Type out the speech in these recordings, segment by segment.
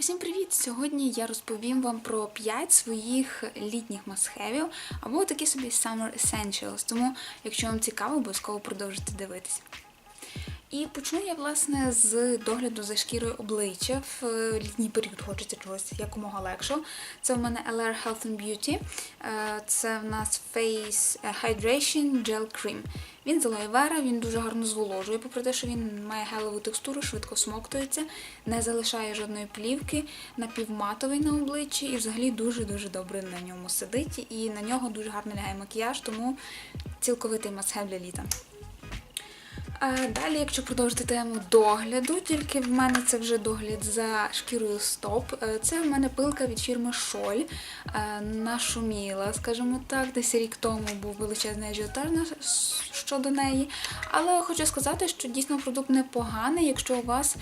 Усім привіт! Сьогодні я розповім вам про 5 своїх літніх масхевів або такі собі Summer Essentials. Тому, якщо вам цікаво, обов'язково продовжуйте дивитися. І почну я, власне, з догляду за шкірою обличчя. В е, літній період хочеться чогось якомога легшого. Це в мене LR Health and Beauty. Е, Це в нас Face Hydration Gel Cream. Він з вера, він дуже гарно зволожує, попри те, що він має гелеву текстуру, швидко смоктується, не залишає жодної плівки, напівматовий на обличчі і взагалі дуже-дуже добре на ньому сидить. І на нього дуже гарно лягає макіяж, тому цілковитий масхев для літа. Далі, якщо продовжити тему догляду, тільки в мене це вже догляд за шкірою стоп. Е, Це в мене пилка від фірми Шоль. Е, Нашуміла, скажімо так, десь рік тому був величезний ажіотаж щодо неї. Але хочу сказати, що дійсно продукт непоганий, якщо у вас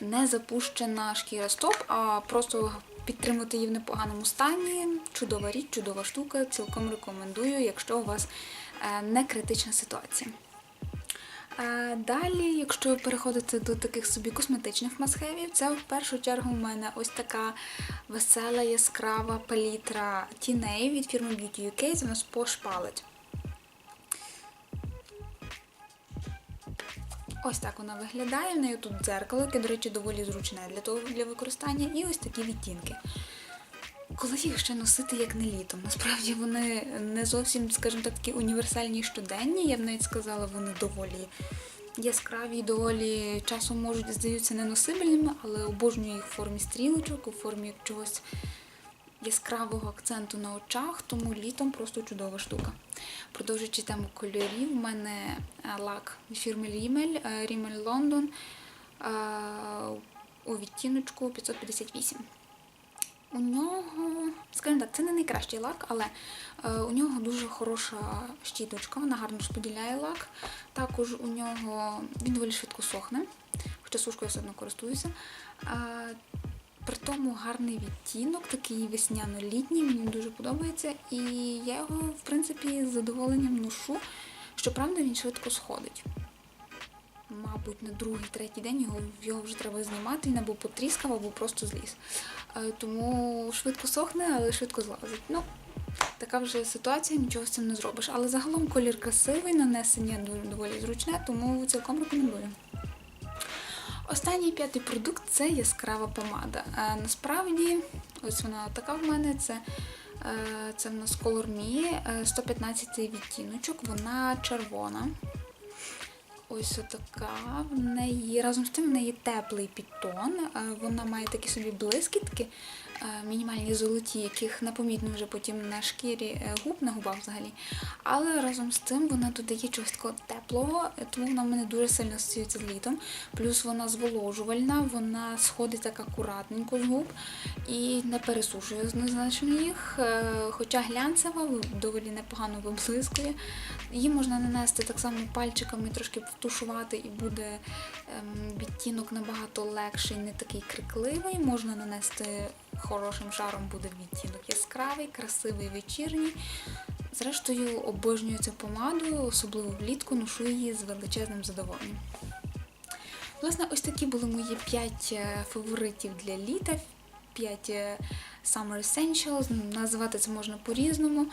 не запущена шкіра стоп, а просто підтримувати її в непоганому стані. Чудова річ, чудова штука. Цілком рекомендую, якщо у вас е, не критична ситуація. Далі, якщо переходити до таких собі косметичних масхевів, це в першу чергу в мене ось така весела яскрава палітра тіней від фірми Beauty UK, це нас Palette. Ось так вона виглядає. В неї тут дзеркало, яке, до речі, доволі зручне для того для використання, і ось такі відтінки. Коли їх ще носити як не літом. Насправді вони не зовсім, скажімо так, такі універсальні щоденні. Я б навіть сказала, вони доволі яскраві, доволі часом можуть здаються неносибельними, але обожнюю їх в формі стрілочок, у формі чогось яскравого акценту на очах, тому літом просто чудова штука. Продовжуючи тему кольорів, у мене е, лак фірми Rimmel London е, у відтіночку 558. У нього, скажімо так, це не найкращий лак, але е, у нього дуже хороша щіточка, вона гарно розподіляє лак. Також у нього він доволі швидко сохне, хоча сушкою я все одно користуюся. Е, при тому гарний відтінок, такий весняно-літній, мені дуже подобається. І я його, в принципі, з задоволенням ношу. Щоправда, він швидко сходить. Мабуть, на другий, третій день його, його вже треба знімати, він або потріскав, або просто зліз. Е, Тому швидко сохне, але швидко злазить. Ну, така вже ситуація, нічого з цим не зробиш. Але загалом колір красивий, нанесення доволі зручне, тому цілком рекомендую. Останній п'ятий продукт це яскрава помада. Е, насправді, ось вона така в мене. Це, е, це в нас Color Me, е, 115 відтіночок, вона червона. Ось отака. В неї разом з тим в неї теплий підтон. Вона має такі собі блискітки, мінімальні золоті, яких непомітно вже потім на шкірі е, губ, на губах взагалі. Але разом з тим вона додає чогось такого теплого, е, тому вона в мене дуже сильно асоціюється з літом. Плюс вона зволожувальна, вона сходить так акуратненько з губ і не пересушує однозначно їх. Е, Хоча глянцева доволі непогано виблискує. Її можна нанести так само пальчиками, трошки втушувати, і буде ем, відтінок набагато легший, не такий крикливий. Можна нанести хорошим шаром, буде відтінок яскравий, красивий, вечірній. Зрештою, обожнюю цю помаду, особливо влітку, ношу її з величезним задоволенням. Власне, ось такі були мої 5 фаворитів для літа. 5 е, Summer Essentials, називати це можна по-різному.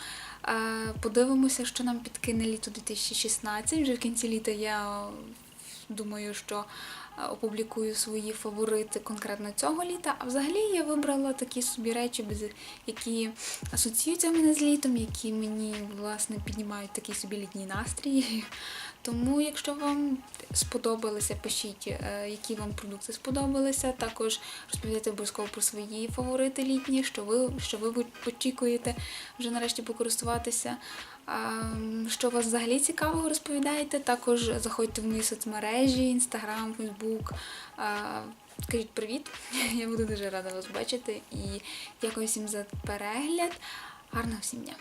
Е, Подивимося, що нам підкине літо 2016. Вже в кінці літа я думаю, що е, опублікую свої фаворити конкретно цього літа. А взагалі я вибрала такі собі речі, які асоціюються мене з літом, які мені власне піднімають такий собі літній настрій. Тому, якщо вам сподобалося, пишіть, е, які вам продукти сподобалися. Також розповідайте обов'язково про свої фаворити літні, що ви, що ви очікуєте вже нарешті покористуватися. Що вас взагалі цікавого розповідаєте. Також заходьте в мої соцмережі, інстаграм, фейсбук. Скажіть привіт, я буду дуже рада вас бачити і дякую всім за перегляд. Гарного всім дня!